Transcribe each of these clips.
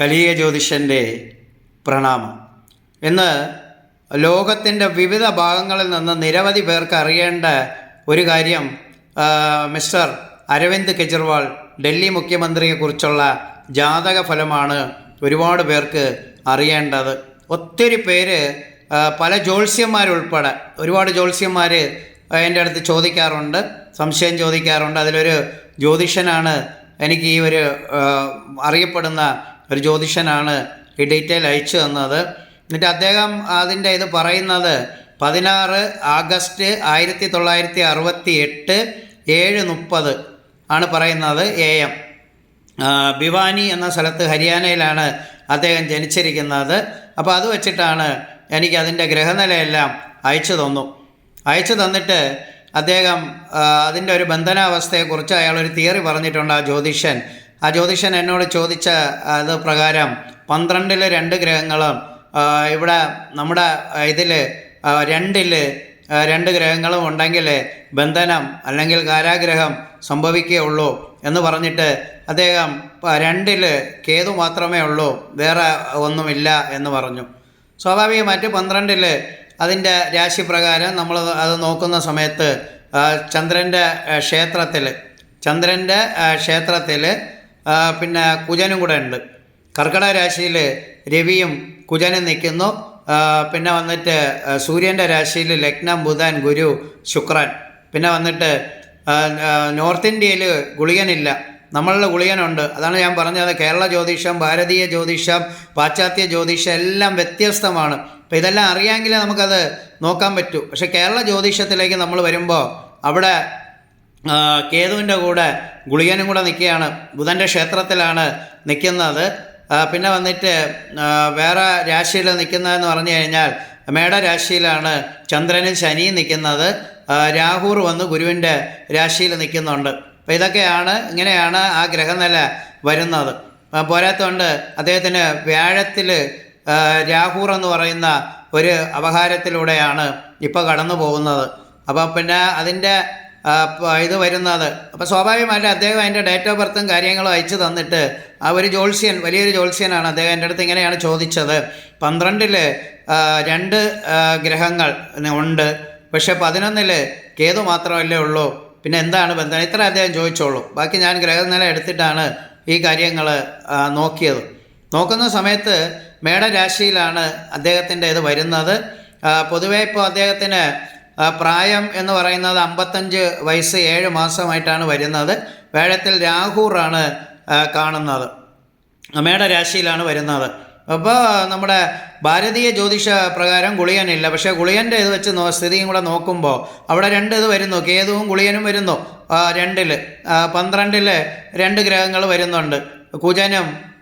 കലിയ ജ്യോതിഷന്റെ പ്രണാമം. ഇന്ന് ലോകത്തിന്റെ വിവിധ ഭാഗങ്ങളിൽ നിന്ന് നിരവധി പേർക്ക് അറിയേണ്ട ഒരു കാര്യം മിസ്റ്റർ അരവിന്ദ് കെജ്രിവാൾ ഡൽഹി മുഖ്യമന്ത്രിയെക്കുറിച്ചുള്ള ജാതക ഫലമാണ് ഒരുപാട് പേർക്ക് അറിയേണ്ടത്. ഒത്തിരി പേര് പല ജ്യോത്സ്യന്മാരുൾപ്പെടെ ഒരുപാട് ജ്യോത്സ്യന്മാർ എന്റെ അടുത്ത് ചോദിക്കാറുണ്ട് സംശയം ചോദിക്കാറുണ്ട്. അതിലൊരു ജ്യോതിഷനാണ് എനിക്ക് ഈ ഒരു അറിയപ്പെടുന്ന ഒരു ജ്യോതിഷനാണ് ഈ ഡീറ്റെയിൽ അയച്ചു തന്നത്. എന്നിട്ട് അദ്ദേഹം അതിന്റെ ഇത് പറയുന്നത് പതിനാറ് ആഗസ്റ്റ് ആയിരത്തി തൊള്ളായിരത്തി അറുപത്തി എട്ട് ഏഴ് മുപ്പത് ആണ് പറയുന്നത് എ എം ഭിവാനി എന്ന സ്ഥലത്ത് ഹരിയാനയിലാണ് അദ്ദേഹം ജനിച്ചിരിക്കുന്നത്. അപ്പോൾ അത് വെച്ചിട്ടാണ് എനിക്ക് അതിന്റെ ഗ്രഹനിലയെല്ലാം അയച്ചു തന്നു. അയച്ചു തന്നിട്ട് അദ്ദേഹം അതിന്റെ ഒരു ബന്ധനാവസ്ഥയെക്കുറിച്ച് അയാൾ ഒരു തിയറി പറഞ്ഞിട്ടുണ്ട് ആ ജ്യോതിഷൻ. ആ ജ്യോതിഷൻ എന്നോട് ചോദിച്ച അത് പ്രകാരം പന്ത്രണ്ടിൽ രണ്ട് ഗ്രഹങ്ങളും ഇവിടെ നമ്മുടെ ഇതിൽ രണ്ടിൽ രണ്ട് ഗ്രഹങ്ങളും ഉണ്ടെങ്കിൽ ബന്ധനം അല്ലെങ്കിൽ കാരാഗ്രഹം സംഭവിക്കുകയുള്ളൂ എന്ന് പറഞ്ഞിട്ട് അദ്ദേഹം രണ്ടിൽ കേതു മാത്രമേ ഉള്ളൂ വേറെ ഒന്നുമില്ല എന്ന് പറഞ്ഞു. സ്വാഭാവികമായിട്ട് പന്ത്രണ്ടിൽ അതിന്റെ രാശിപ്രകാരം നമ്മൾ അത് നോക്കുന്ന സമയത്ത് ചന്ദ്രന്റെ ക്ഷേത്രത്തിൽ ചന്ദ്രന്റെ ക്ഷേത്രത്തിൽ പിന്നെ കുജനും കൂടെ ഉണ്ട്. കർക്കിടക രാശിയിൽ രവിയും കുജനും നിൽക്കുന്നു. പിന്നെ വന്നിട്ട് സൂര്യന്റെ രാശിയിൽ ലഗ്നം ബുധൻ ഗുരു ശുക്രൻ. പിന്നെ വന്നിട്ട് നോർത്ത് ഇന്ത്യയിൽ ഗുളികനില്ല. നമ്മളുടെ ഗുളികനുണ്ട്. അതാണ് ഞാൻ പറഞ്ഞത്. കേരള ജ്യോതിഷം ഭാരതീയ ജ്യോതിഷം പാശ്ചാത്യ ജ്യോതിഷം എല്ലാം വ്യത്യസ്തമാണ്. അപ്പോൾ ഇതെല്ലാം അറിയാമെങ്കിലേ നമുക്കത് നോക്കാൻ പറ്റൂ. പക്ഷേ കേരള ജ്യോതിഷത്തിലേക്ക് നമ്മൾ വരുമ്പോൾ അവിടെ കേതുവിന്റെ കൂടെ ഗുളികനും കൂടെ നിൽക്കുകയാണ്. ബുധന്റെ ക്ഷേത്രത്തിലാണ് നിൽക്കുന്നത്. പിന്നെ വന്നിട്ട് വേറെ രാശിയിൽ നിൽക്കുന്നതെന്ന് പറഞ്ഞു കഴിഞ്ഞാൽ മേടരാശിയിലാണ് ചന്ദ്രനും ശനിയും നിൽക്കുന്നത്. രാഹുർ വന്ന് ഗുരുവിന്റെ രാശിയിൽ നിൽക്കുന്നുണ്ട്. അപ്പോൾ ഇതൊക്കെയാണ് ഇങ്ങനെയാണ് ആ ഗ്രഹനില വരുന്നത്. പോരാത്തോണ്ട് അദ്ദേഹത്തിന് വ്യാഴത്തിൽ രാഹുർ എന്ന് പറയുന്ന ഒരു അപഹാരത്തിലൂടെയാണ് ഇപ്പോൾ കടന്നു പോകുന്നത് അപ്പോൾ പിന്നെ അതിന്റെ ഇത് വരുന്നത്. അപ്പോൾ സ്വാഭാവികമായിട്ട് അദ്ദേഹം അതിന്റെ ഡേറ്റ് ഓഫ് ബർത്തും കാര്യങ്ങളും അയച്ചു തന്നിട്ട് ആ ഒരു ജോത്സ്യൻ വലിയൊരു ജോത്സ്യനാണ് അദ്ദേഹം എന്റെ അടുത്ത് ഇങ്ങനെയാണ് ചോദിച്ചത്. പന്ത്രണ്ടിൽ രണ്ട് ഗ്രഹങ്ങൾ ഉണ്ട്. പക്ഷേ പതിനൊന്നിൽ കേതു മാത്രമല്ലേ ഉള്ളൂ. പിന്നെ എന്താണ് ബന്ധം? ഇത്ര അദ്ദേഹം ചോദിച്ചോളൂ. ബാക്കി ഞാൻ ഗ്രഹനില എടുത്തിട്ടാണ് ഈ കാര്യങ്ങൾ നോക്കിയത്. നോക്കുന്ന സമയത്ത് മേടരാശിയിലാണ് അദ്ദേഹത്തിന്റെ ഇത് വരുന്നത്. പൊതുവേ ഇപ്പോൾ അദ്ദേഹത്തിന് പ്രായം എന്ന് പറയുന്നത് അമ്പത്തഞ്ച് വയസ്സ് ഏഴ് മാസമായിട്ടാണ് വരുന്നത്. വേഴത്തിൽ രാഹുറാണ് കാണുന്നത്. മേടരാശിയിലാണ് വരുന്നത്. അപ്പോൾ നമ്മുടെ ഭാരതീയ ജ്യോതിഷ പ്രകാരം ഗുളിയനില്ല പക്ഷേ ഗുളിയന്റെ ഇത് വെച്ച് നോ സ്ഥിതിയും കൂടെ നോക്കുമ്പോൾ അവിടെ രണ്ട് ഇത് വരുന്നു. കേതുവും ഗുളിയനും വരുന്നു. രണ്ടിൽ പന്ത്രണ്ടിൽ രണ്ട് ഗ്രഹങ്ങൾ വരുന്നുണ്ട്. കുജനും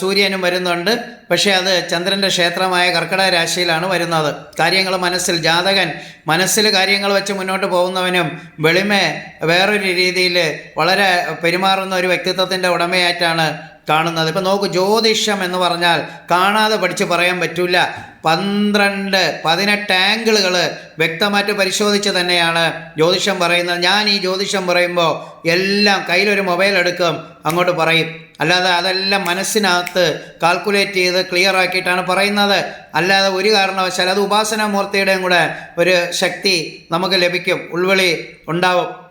സൂര്യനും വരുന്നുണ്ട്. പക്ഷേ അത് ചന്ദ്രന്റെ ക്ഷേത്രമായ കർക്കിടക രാശിയിലാണ് വരുന്നത്. കാര്യങ്ങൾ മനസ്സിൽ ജാതകൻ മനസ്സിൽ കാര്യങ്ങൾ വെച്ച് മുന്നോട്ട് പോകുന്നവനും വെളിമേ വേറൊരു രീതിയിൽ വളരെ പെരുമാറുന്ന ഒരു വ്യക്തിത്വത്തിന്റെ ഉടമയായിട്ടാണ് കാണുന്നത്. ഇപ്പം നോക്കൂ ജ്യോതിഷം എന്ന് പറഞ്ഞാൽ കാണാതെ പഠിച്ച് പറയാൻ പറ്റില്ല പന്ത്രണ്ട് പതിനെട്ട് ആംഗിളുകൾ വ്യക്തമായിട്ട് പരിശോധിച്ച് തന്നെയാണ് ജ്യോതിഷം പറയുന്നത്. ഞാൻ ഈ ജ്യോതിഷം പറയുമ്പോൾ എല്ലാം കയ്യിലൊരു മൊബൈൽ എടുക്കും അങ്ങോട്ട് പറയും. അല്ലാതെ അതെല്ലാം മനസ്സിനകത്ത് കാൽക്കുലേറ്റ് ചെയ്ത് ക്ലിയർ ആക്കിയിട്ടാണ് പറയുന്നത്. അല്ലാതെ ഒരു കാരണവശാൽ അത് ഉപാസനാമൂർത്തിയുടെയും കൂടെ ഒരു ശക്തി നമുക്ക് ലഭിക്കും ഉൾവിളി ഉണ്ടാവും.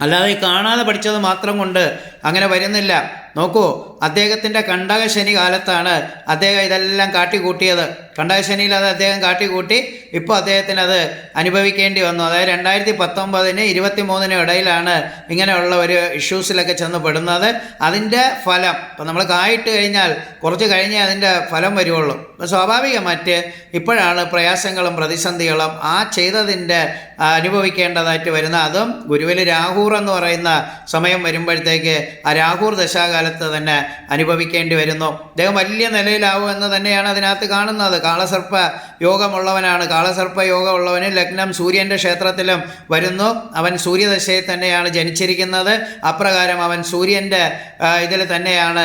അല്ലാതെ കാണാതെ പഠിച്ചത് മാത്രം കൊണ്ട് അങ്ങനെ വരുന്നില്ല. നോക്കൂ അദ്ദേഹത്തിന്റെ കണ്ടകശനി കാലത്താണ് അദ്ദേഹം ഇതെല്ലാം കാട്ടിക്കൂട്ടിയത്. കണ്ടകശനിയിൽ അത് അദ്ദേഹം കാട്ടിക്കൂട്ടി ഇപ്പോൾ അദ്ദേഹത്തിന് അത് അനുഭവിക്കേണ്ടി വന്നു. അതായത് രണ്ടായിരത്തി പത്തൊമ്പതിന് ഇരുപത്തി മൂന്നിനും ഇടയിലാണ് ഇങ്ങനെയുള്ള ഒരു ഇഷ്യൂസിലൊക്കെ ചെന്ന് പെടുന്നത്. അതിന്റെ ഫലം ഇപ്പം നമ്മൾ കായിട്ട് കഴിഞ്ഞാൽ കുറച്ച് കഴിഞ്ഞേ അതിന്റെ ഫലം വരുവുള്ളൂ. അപ്പം സ്വാഭാവികമായിട്ട് ഇപ്പോഴാണ് പ്രയാസങ്ങളും പ്രതിസന്ധികളും ആ ചെയ്തതിന്റെ അനുഭവിക്കേണ്ടതായിട്ട് വരുന്ന അതും ഗുരുവിൽ രാഹൂർ എന്ന് പറയുന്ന സമയം വരുമ്പോഴത്തേക്ക് ആ രാഹൂർ ദശാകാലത്ത് തന്നെ അനുഭവിക്കേണ്ടി വരുന്നു. അദ്ദേഹം വലിയ നിലയിലാവും എന്ന് തന്നെയാണ് അതിനകത്ത് കാണുന്നത്. കാളസർപ്പ യോഗമുള്ളവനാണ്. കാളസർപ്പ യോഗമുള്ളവന് ലഗ്നം സൂര്യന്റെ ക്ഷേത്രത്തിലും വരുന്നു. അവൻ സൂര്യദശയിൽ തന്നെയാണ് ജനിച്ചിരിക്കുന്നത്. അപ്രകാരം അവൻ സൂര്യന്റെ ഇതിൽ തന്നെയാണ്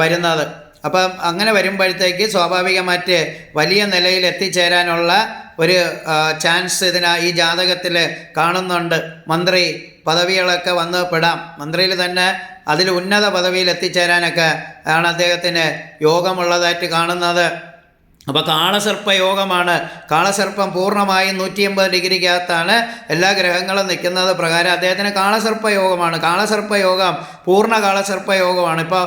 വരുന്നത്. അപ്പം അങ്ങനെ വരുമ്പോഴത്തേക്ക് സ്വാഭാവികമായിട്ട് വലിയ നിലയിൽ എത്തിച്ചേരാനുള്ള ഒരു ചാൻസ് ഇതിനാ ഈ ജാതകത്തിൽ കാണുന്നുണ്ട്. മന്ത്രി പദവികളൊക്കെ വന്ന് പെടാം. മന്ത്രിയിൽ തന്നെ അതിൽ ഉന്നത പദവിയിൽ എത്തിച്ചേരാനൊക്കെ ആണ് അദ്ദേഹത്തിന് യോഗമുള്ളതായിട്ട് കാണുന്നത്. അപ്പോൾ കാളസർപ്പ യോഗമാണ്. കാളസർപ്പം പൂർണമായും നൂറ്റി എൺപത് ഡിഗ്രിക്കകത്താണ് എല്ലാ ഗ്രഹങ്ങളും നിൽക്കുന്നത്. പ്രകാരം അദ്ദേഹത്തിന് കാളസർപ്പ യോഗമാണ്. കാളസർപ്പ യോഗം പൂർണ കാളസർപ്പ യോഗമാണ്. ഇപ്പോൾ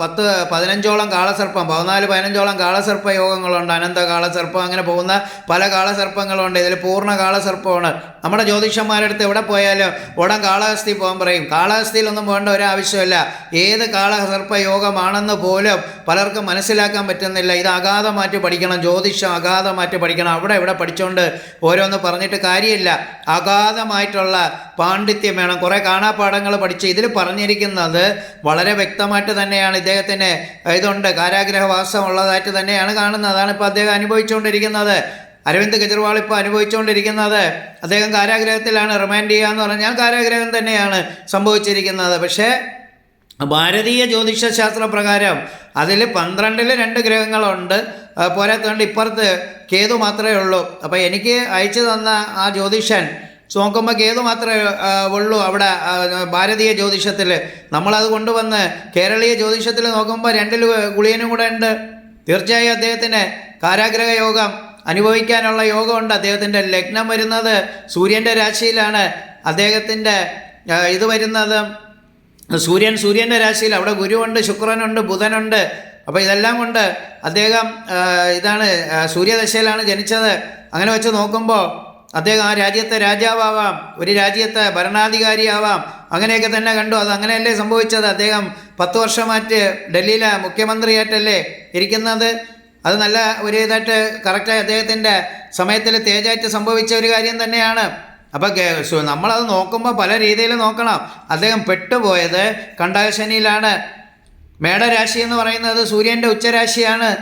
പത്ത് പതിനഞ്ചോളം കാളസർപ്പം പതിനാല് പതിനഞ്ചോളം കാളസർപ്പ യോഗങ്ങളുണ്ട്. അനന്ത കാളസർപ്പം അങ്ങനെ പോകുന്ന പല കാളസർപ്പങ്ങളുണ്ട്. ഇതിൽ പൂർണ കാളസർപ്പമാണ്. നമ്മുടെ ജ്യോതിഷന്മാരുടെ അടുത്ത് എവിടെ പോയാലും ഉടൻ കാളഹസ്തി പോകാൻ പറയും. കാളഹസ്തിയിലൊന്നും പോകേണ്ട ഒരാവശ്യമില്ല ഏത് കാളസർപ്പയോഗമാണെന്ന് പോലും പലർക്കും മനസ്സിലാക്കാൻ പറ്റുന്നില്ല. ഇത് അഗാധമായിട്ട് പഠിക്കണം ജ്യോതിഷം അഗാധമായിട്ട് പഠിക്കണം. അവിടെ ഇവിടെ പഠിച്ചുകൊണ്ട് ഓരോന്ന് പറഞ്ഞിട്ട് കാര്യമില്ല. അഗാധമായിട്ടുള്ള പാണ്ഡിത്യം വേണം. കുറേ കാണാപ്പാഠങ്ങൾ പഠിച്ച് ഇതിൽ പറഞ്ഞിരിക്കുന്നത് വളരെ വ്യക്തമായിട്ട് തന്നെയാണ്. ഇദ്ദേഹത്തിന് ഇതുണ്ട്. കാരാഗ്രഹവാസം ഉള്ളതായിട്ട് തന്നെയാണ് കാണുന്നത്. അതാണ് ഇപ്പോൾ അദ്ദേഹം അനുഭവിച്ചുകൊണ്ടിരിക്കുന്നത്. അരവിന്ദ് കെജ്രിവാൾ ഇപ്പോൾ അനുഭവിച്ചുകൊണ്ടിരിക്കുന്നത് അദ്ദേഹം കാരാഗ്രഹത്തിലാണ് റിമാൻഡ് ചെയ്യുക എന്ന് പറഞ്ഞാൽ കാരാഗ്രഹം തന്നെയാണ് സംഭവിച്ചിരിക്കുന്നത്. പക്ഷേ ഭാരതീയ ജ്യോതിഷശാസ്ത്ര പ്രകാരം അതിൽ പന്ത്രണ്ടിൽ രണ്ട് ഗ്രഹങ്ങളുണ്ട്. പോരാത്തതുകൊണ്ട് ഇപ്പുറത്ത് കേതു മാത്രമേ ഉള്ളൂ. അപ്പോൾ എനിക്ക് അയച്ചു തന്ന ആ ജ്യോതിഷൻ നോക്കുമ്പോൾ കേതു മാത്രമേ ഉള്ളൂ അവിടെ ഭാരതീയ ജ്യോതിഷത്തിൽ. നമ്മളത് കൊണ്ടുവന്ന് കേരളീയ ജ്യോതിഷത്തിൽ നോക്കുമ്പോൾ രണ്ടിൽ ഗുളിയനും കൂടെ ഉണ്ട്. തീർച്ചയായും അദ്ദേഹത്തിന് കാരാഗ്രഹ യോഗം അനുഭവിക്കാനുള്ള യോഗമുണ്ട്. അദ്ദേഹത്തിന്റെ ലഗ്നം വരുന്നത് സൂര്യന്റെ രാശിയിലാണ്. അദ്ദേഹത്തിന്റെ ഇത് വരുന്നത് സൂര്യൻ സൂര്യന്റെ രാശിയിൽ അവിടെ ഗുരുവുണ്ട് ശുക്രനുണ്ട് ബുധനുണ്ട്. അപ്പോൾ ഇതെല്ലാം കൊണ്ട് അദ്ദേഹം ഇതാണ് സൂര്യദശയിലാണ് ജനിച്ചത്. അങ്ങനെ വെച്ച് നോക്കുമ്പോൾ അദ്ദേഹം ആ രാജ്യത്തെ രാജാവാം ഒരു രാജ്യത്തെ ഭരണാധികാരിയാവാം. അങ്ങനെയൊക്കെ തന്നെ കണ്ടു. അത് അങ്ങനെയല്ലേ സംഭവിച്ചത്? അദ്ദേഹം പത്ത് വർഷമായിട്ട് ഡൽഹിയിലെ മുഖ്യമന്ത്രിയായിട്ടല്ലേ ഇരിക്കുന്നത്? അത് നല്ല ഒരു ഇതായിട്ട് കറക്റ്റായി അദ്ദേഹത്തിന്റെ സമയത്തിൽ തേജായിട്ട് സംഭവിച്ച ഒരു കാര്യം തന്നെയാണ്. അപ്പോൾ നമ്മളത് നോക്കുമ്പോൾ പല രീതിയിൽ നോക്കണം. അദ്ദേഹം പെട്ടുപോയത് കണ്ടകശനിയിലാണ് മേടരാശി എന്ന് പറയുന്നത് സൂര്യന്റെ ഉച്ചരാശിയാണ്.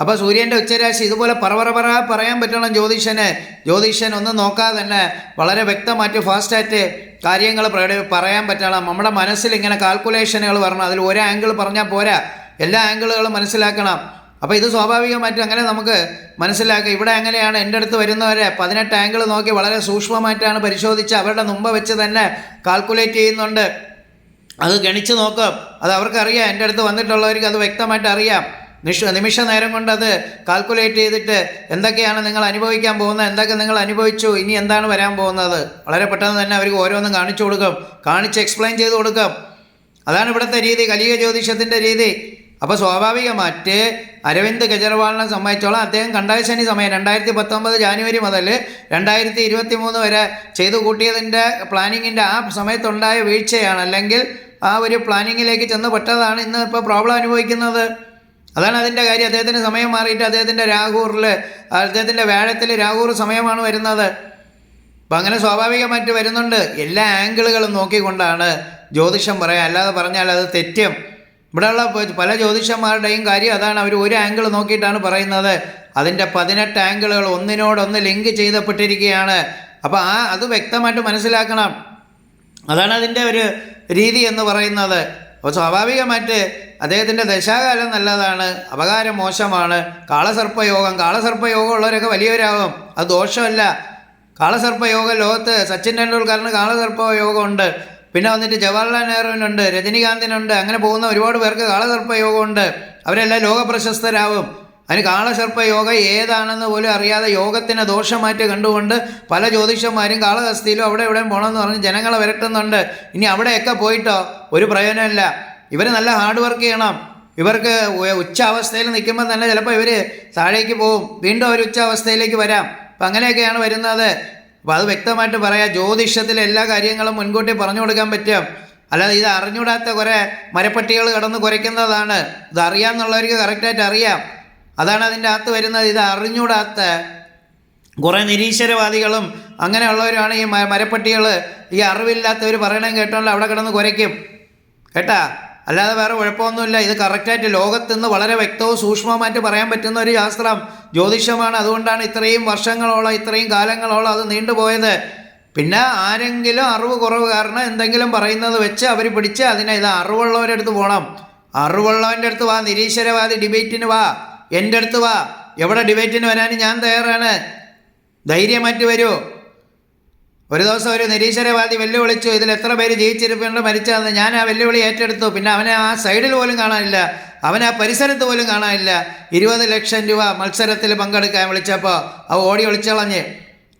അപ്പോൾ സൂര്യന്റെ ഉച്ചരാശി ഇതുപോലെ പറവറ പറ പറയാൻ പറ്റണം ജ്യോതിഷന്. ജ്യോതിഷൻ ഒന്നും നോക്കാതെ തന്നെ വളരെ വ്യക്തമായിട്ട് ഫാസ്റ്റായിട്ട് കാര്യങ്ങൾ പറയാൻ പറ്റണം. നമ്മുടെ മനസ്സിൽ ഇങ്ങനെ കാൽക്കുലേഷനുകൾ വരണം. അതിൽ ഒരു ആംഗിൾ പറഞ്ഞാൽ പോരാ. എല്ലാ ആംഗിളുകളും മനസ്സിലാക്കണം. അപ്പോൾ ഇത് സ്വാഭാവികമായിട്ടും അങ്ങനെ നമുക്ക് മനസ്സിലാക്കുക ഇവിടെ അങ്ങനെയാണ് എന്റെ അടുത്ത് വരുന്നവരെ പതിനെട്ട് ആംഗിൾ നോക്കി വളരെ സൂക്ഷ്മമായിട്ടാണ് പരിശോധിച്ച് അവരുടെ മുമ്പ് വെച്ച് തന്നെ കാൽക്കുലേറ്റ് ചെയ്യുന്നുണ്ട്. അത് ഗണിച്ച് നോക്കും. അത് അവർക്കറിയാം. എന്റെ അടുത്ത് വന്നിട്ടുള്ളവർക്ക് അത് വ്യക്തമായിട്ട് അറിയാം. നിഷ നിമിഷ നേരം കൊണ്ട് അത് കാൽക്കുലേറ്റ് ചെയ്തിട്ട് എന്തൊക്കെയാണ് നിങ്ങൾ അനുഭവിക്കാൻ പോകുന്നത് എന്തൊക്കെ നിങ്ങൾ അനുഭവിച്ചു ഇനി എന്താണ് വരാൻ പോകുന്നത്? വളരെ പെട്ടെന്ന് തന്നെ അവർക്ക് ഓരോന്നും കാണിച്ചു കൊടുക്കും. കാണിച്ച് എക്സ്പ്ലെയിൻ ചെയ്ത് കൊടുക്കും. അതാണ് ഇവിടുത്തെ രീതി കലിക ജ്യോതിഷത്തിന്റെ രീതി. അപ്പോൾ സ്വാഭാവികമായിട്ട് അരവിന്ദ് കെജ്രിവാളിനെ സംബന്ധിച്ചോളം അദ്ദേഹം കണ്ടാശനി സമയം രണ്ടായിരത്തി പത്തൊമ്പത് ജാനുവരി മുതൽ രണ്ടായിരത്തി ഇരുപത്തി മൂന്ന് വരെ ചെയ്തു കൂട്ടിയതിന്റെ പ്ലാനിങ്ങിന്റെ ആ സമയത്തുണ്ടായ വീഴ്ചയാണ്. അല്ലെങ്കിൽ ആ ഒരു പ്ലാനിങ്ങിലേക്ക് ചെന്ന് പെട്ടതാണ് ഇന്ന് ഇപ്പോൾ പ്രോബ്ലം അനുഭവിക്കുന്നത്. അതാണ് അതിന്റെ കാര്യം. അദ്ദേഹത്തിന് സമയം മാറിയിട്ട് അദ്ദേഹത്തിന്റെ രാഹൂറിൽ അദ്ദേഹത്തിന്റെ വേഴത്തിൽ രാഹൂർ സമയമാണ് വരുന്നത്. അപ്പം അങ്ങനെ സ്വാഭാവികമായിട്ട് വരുന്നുണ്ട്. എല്ലാ ആംഗിളുകളും നോക്കിക്കൊണ്ടാണ് ജ്യോതിഷം പറയാം. അല്ലാതെ പറഞ്ഞാൽ അത് തെറ്റും. ഇവിടെയുള്ള പല ജ്യോതിഷന്മാരുടെയും കാര്യം അതാണ് അവർ ഒരു ആംഗിൾ നോക്കിയിട്ടാണ് പറയുന്നത്. അതിന്റെ പതിനെട്ട് ആംഗിളുകൾ ഒന്നിനോടൊന്ന് ലിങ്ക് ചെയ്തപ്പെട്ടിരിക്കുകയാണ്. അപ്പോൾ ആ അത് വ്യക്തമായിട്ട് മനസ്സിലാക്കണം. അതാണ് അതിന്റെ ഒരു രീതി എന്ന് പറയുന്നത്. അപ്പോൾ സ്വാഭാവികമായിട്ട് അദ്ദേഹത്തിന്റെ ദശാകാലം നല്ലതാണ് അപകാരം മോശമാണ്. കാളസർപ്പയോഗം കാളസർപ്പയോഗം ഉള്ളവരൊക്കെ വലിയവരാകും. അത് ദോഷമല്ല. കാളസർപ്പയോഗം ലോകത്ത് സച്ചിൻ ടെണ്ടുൽക്കറിന് കാളസർപ്പ യോഗമുണ്ട് പിന്നെ വന്നിട്ട് ജവഹർലാൽ നെഹ്റുവിനുണ്ട് രജനികാന്തിനുണ്ട് അങ്ങനെ പോകുന്ന ഒരുപാട് പേർക്ക് കാളസർപ്പ യോഗമുണ്ട് അവരെല്ലാം ലോക പ്രശസ്തരാകും അതിന് കാളസർപ്പ യോഗ ഏതാണെന്ന് പോലും അറിയാതെ യോഗത്തിനെ ദോഷമായിട്ട് കണ്ടുകൊണ്ട് പല ജ്യോതിഷന്മാരും കാളഹസ്തിയിലും അവിടെ എവിടെയും പോകണമെന്ന് പറഞ്ഞ് ജനങ്ങളെ വരട്ടുന്നുണ്ട്. ഇനി അവിടെയൊക്കെ പോയിട്ടോ? ഒരു പ്രയോജനമില്ല. ഇവർ നല്ല ഹാർഡ് വർക്ക് ചെയ്യണം. ഇവർക്ക് ഉച്ച അവസ്ഥയിൽ നിൽക്കുമ്പോൾ തന്നെ ചിലപ്പോൾ ഇവർ താഴേക്ക് പോകും വീണ്ടും അവർ ഉച്ച അവസ്ഥയിലേക്ക് വരാം. അപ്പം അങ്ങനെയൊക്കെയാണ് വരുന്നത്. അപ്പോൾ അത് വ്യക്തമായിട്ട് പറയാം ജ്യോതിഷത്തിലെ എല്ലാ കാര്യങ്ങളും മുൻകൂട്ടി പറഞ്ഞു കൊടുക്കാൻ പറ്റും. അല്ലാതെ ഇത് അറിഞ്ഞൂടാത്ത കുറേ മരപ്പട്ടികൾ കടന്ന് കുറയ്ക്കുന്നതാണ് ഇത് അറിയാമെന്നുള്ളവർക്ക് കറക്റ്റായിട്ട് അറിയാം. അതാണ് അതിന്റെ അകത്ത് വരുന്നത്. ഇത് അറിഞ്ഞൂടാത്ത കുറേ നിരീശ്വരവാദികളും അങ്ങനെയുള്ളവരാണ് ഈ മരപ്പട്ടികൾ ഈ അറിവില്ലാത്തവർ പറയണേ കേട്ടോണ്ട് അവിടെ കിടന്ന് കുരയ്ക്കും. കേട്ടാ? അല്ലാതെ വേറെ കുഴപ്പമൊന്നുമില്ല. ഇത് കറക്റ്റായിട്ട് ലോകത്ത് നിന്ന് വളരെ വ്യക്തവും സൂക്ഷ്മമായിട്ട് പറയാൻ പറ്റുന്ന ഒരു ശാസ്ത്രം. ജ്യോതിഷമാണ്. അതുകൊണ്ടാണ് ഇത്രയും വർഷങ്ങളോളം ഇത്രയും കാലങ്ങളോളം അത് നീണ്ടുപോയത് പിന്നെ ആരെങ്കിലും അറിവ് കുറവ് കാരണം എന്തെങ്കിലും പറയുന്നത് വെച്ച് അവർ പിടിച്ച് അതിനെ ഇത് അറിവുള്ളവരുടെ അടുത്ത് പോകണം അറിവുള്ളവന്റെ അടുത്ത് വാ നിരീശ്വരവാദി ഡിബേറ്റിന് വാ. എന്റെ അടുത്ത് വാ. എവിടെ ഡിബേറ്റിന് വരാനും ഞാൻ തയ്യാറാണ്? ധൈര്യമായിട്ട് വരൂ. ഒരു ദിവസം ഒരു നിരീശ്വരവാദി വെല്ലുവിളിച്ചു ഇതിൽ എത്ര പേര് ജയിച്ചിരിപ്പുണ്ട് മരിച്ചതെന്ന് ഞാൻ ആ വെല്ലുവിളി ഏറ്റെടുത്തു. പിന്നെ അവനെ ആ സൈഡിൽ പോലും കാണാനില്ല. അവനെ ആ പരിസരത്ത് പോലും കാണാനില്ല. ഇരുപത് ലക്ഷം രൂപ മത്സരത്തിൽ പങ്കെടുക്കാൻ വിളിച്ചപ്പോൾ അവ ഓടി ഒളിച്ചളഞ്ഞ്.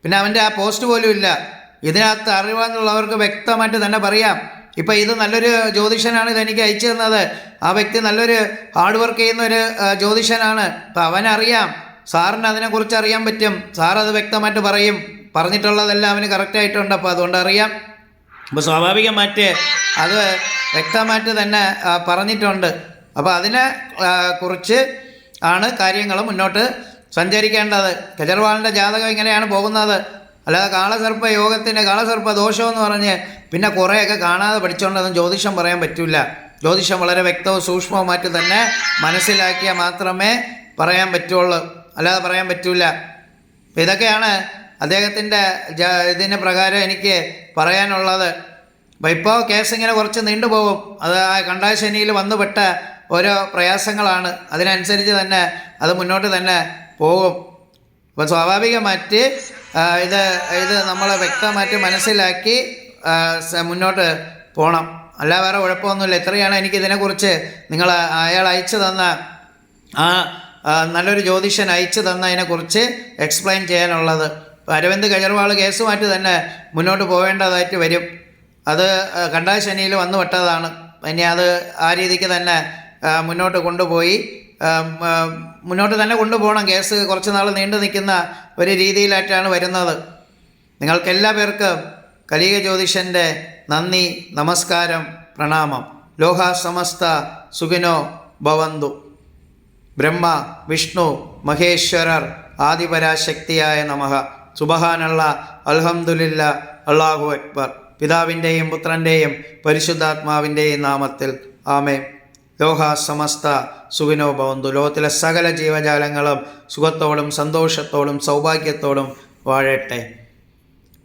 പിന്നെ അവന്റെ ആ പോസ്റ്റ് പോലും ഇല്ല. ഇതിനകത്ത് അറിവാന്നുള്ളവർക്ക് വ്യക്തമായിട്ട് തന്നെ പറയാം. ഇപ്പം ഇത് നല്ലൊരു ജ്യോതിഷനാണ് ഇതെനിക്ക് അയച്ചു തന്നത്. ആ വ്യക്തി നല്ലൊരു ഹാർഡ് വർക്ക് ചെയ്യുന്ന ഒരു ജ്യോതിഷനാണ്. അപ്പം അവനറിയാം. സാറിന് അതിനെക്കുറിച്ച് അറിയാൻ പറ്റും. സാർ അത് വ്യക്തമായിട്ട് പറയും. പറഞ്ഞിട്ടുള്ളതെല്ലാം അവന് കറക്റ്റായിട്ടുണ്ട്. അപ്പോൾ അതുകൊണ്ട് അറിയാം അപ്പോൾ സ്വാഭാവികമായിട്ട് അത് വ്യക്തമായിട്ട് തന്നെ പറഞ്ഞിട്ടുണ്ട്. അപ്പോൾ അതിനെ കുറിച്ച് ആണ് കാര്യങ്ങൾ മുന്നോട്ട് സഞ്ചരിക്കേണ്ടത്. കെജർവാളിന്റെ ജാതകം ഇങ്ങനെയാണ് പോകുന്നത്. അല്ലാതെ കാളസർപ്പ യോഗത്തിന്റെ കാളസർപ്പ ദോഷമെന്ന് പറഞ്ഞ് പിന്നെ കുറേയൊക്കെ കാണാതെ പഠിച്ചുകൊണ്ടൊന്നും ജ്യോതിഷം പറയാൻ പറ്റില്ല ജ്യോതിഷം വളരെ വ്യക്തവും സൂക്ഷ്മവുമായിട്ട് തന്നെ മനസ്സിലാക്കിയാൽ മാത്രമേ പറയാൻ പറ്റുള്ളൂ. അല്ലാതെ പറയാൻ പറ്റില്ല ഇതൊക്കെയാണ് അദ്ദേഹത്തിന്റെ ഇതിന് പ്രകാരം എനിക്ക് പറയാനുള്ളത് ഇപ്പോൾ കേസ് ഇങ്ങനെ കുറച്ച് നീണ്ടുപോകും അത് ആ കണ്ടാശനിയിൽ വന്നുപെട്ട ഓരോ പ്രയാസങ്ങളാണ്. അതിനനുസരിച്ച് തന്നെ അത് മുന്നോട്ട് തന്നെ പോകും. അപ്പോൾ സ്വാഭാവികമായിട്ട് ഇത് ഇത് നമ്മൾ വ്യക്തമായിട്ട് മനസ്സിലാക്കി മുന്നോട്ട് പോകണം അല്ല വേറെ കുഴപ്പമൊന്നുമില്ല. എത്രയാണ് എനിക്കിതിനെക്കുറിച്ച് നിങ്ങൾ അയാൾ അയച്ചു തന്ന ആ നല്ലൊരു ജ്യോതിഷൻ അയച്ചു തന്നതിനെക്കുറിച്ച് എക്സ്പ്ലെയിൻ ചെയ്യാനുള്ളത്. അരവിന്ദ് കെജ്രിവാൾ കേസുമായിട്ട് തന്നെ മുന്നോട്ട് പോകേണ്ടതായിട്ട് വരും. അത് കണ്ടാ ശനിയിൽ വന്നു വിട്ടതാണ് ഇനി അത് ആ രീതിക്ക് തന്നെ മുന്നോട്ട് കൊണ്ടുപോയി മുന്നോട്ട് തന്നെ കൊണ്ടുപോകണം. കേസ് കുറച്ച് നാൾ നീണ്ടു നിൽക്കുന്ന ഒരു രീതിയിലായിട്ടാണ് വരുന്നത്. നിങ്ങൾക്കെല്ലാ പേർക്കും കലിക ജ്യോതിഷന്റെ നന്ദി നമസ്കാരം പ്രണാമം. ലോഹാസമസ്ത സമസ്ത സുഖിനോ ഭവന്തു. ബ്രഹ്മ വിഷ്ണു മഹേശ്വരർ ആദിപരാശക്തിയായ നമഃ. സുബഹാനുള്ള അൽഹംദുലില്ല അള്ളാഹു അക്ബർ. പിതാവിന്റെയും പുത്രന്റെയും പരിശുദ്ധാത്മാവിന്റെയും നാമത്തിൽ ആമേ ലോഹ സമസ്ത സുഖിനോ ഭവന്തു ലോകത്തിലെ സകല ജീവജാലങ്ങളും സുഖത്തോടും സന്തോഷത്തോടും സൗഭാഗ്യത്തോടും വാഴട്ടെ.